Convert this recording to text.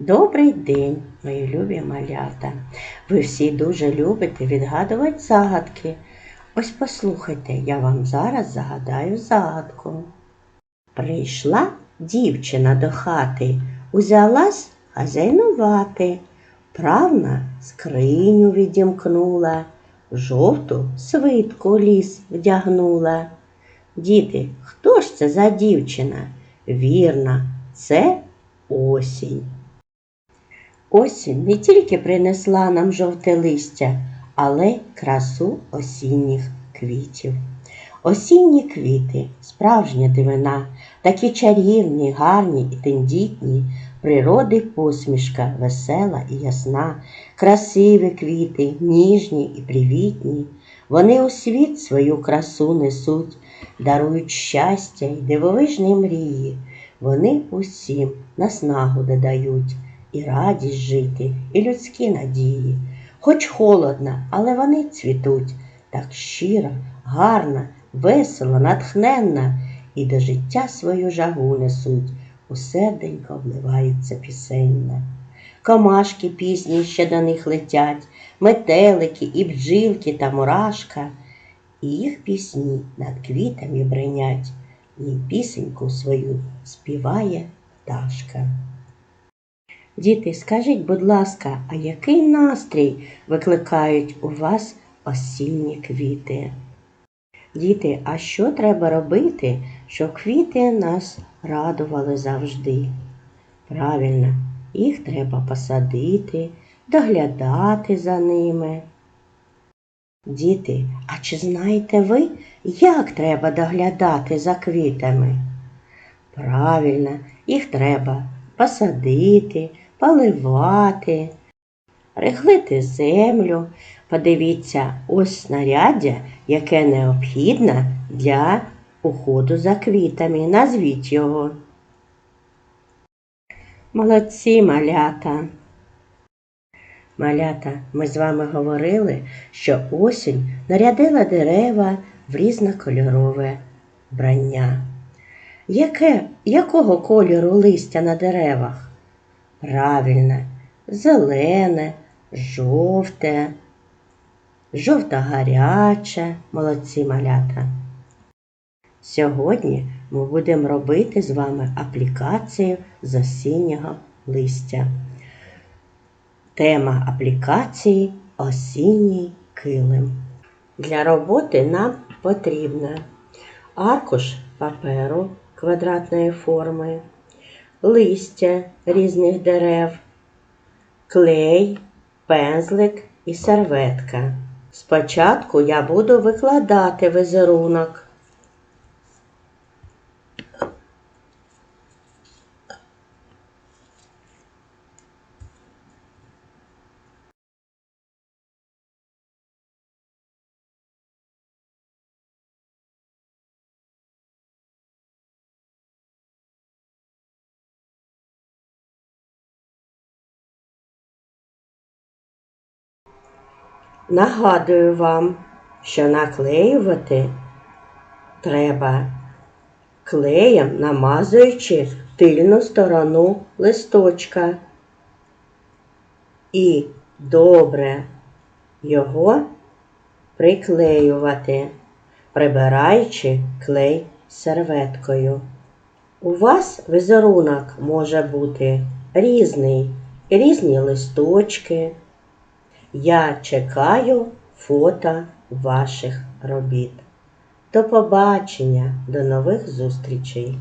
Добрий день, мої любі малята. Ви всі дуже любите відгадувати загадки. Ось послухайте, я вам зараз загадаю загадку. Прийшла дівчина до хати, узялась хазяйнувати. Правна скриню відімкнула, жовту свитку ліс вдягнула. Діти, хто ж це за дівчина? Вірна, це осінь. Осінь не тільки принесла нам жовте листя, але й красу осінніх квітів. Осінні квіти, справжня дивина, такі чарівні, гарні і тендітні, природи посмішка весела і ясна, красиві квіти, ніжні і привітні. Вони у світ свою красу несуть, дарують щастя й дивовижні мрії. Вони усім наснагу додають і радість жити, і людські надії. Хоч холодно, але вони цвітуть так щиро, гарно, весело, натхненно, і до життя свою жагу несуть, у серденько вливаються пісенно. Комашки пісні ще до них летять, метелики і бджілки та мурашка, і їх пісні над квітами бринять, і пісеньку свою співає пташка. Діти, скажіть, будь ласка, а який настрій викликають у вас осінні квіти? Діти, а що треба робити, щоб квіти нас радували завжди? Правильно, їх треба посадити, доглядати за ними. Діти, а чи знаєте ви, як треба доглядати за квітами? Правильно, їх треба посадити, поливати, рихлити землю. Подивіться, ось снаряддя, яке необхідне для уходу за квітами. Назвіть його. Молодці малята. Малята, ми з вами говорили, що осінь нарядила дерева в різнокольорове вбрання. Яке, якого кольору листя на деревах? Правильно, зелене, жовте, жовто-гаряче, молодці малята. Сьогодні ми будемо робити з вами аплікацію з осіннього листя. Тема аплікації осінній килим. Для роботи нам потрібно аркуш паперу квадратної форми, листя різних дерев, клей, пензлик і серветка. Спочатку я буду викладати візерунок. Нагадую вам, що наклеювати треба клеєм, намазуючи тильну сторону листочка. І добре його приклеювати, прибираючи клей серветкою. У вас візерунок може бути різний, різні листочки. Я чекаю фото ваших робіт. До побачення, до нових зустрічей!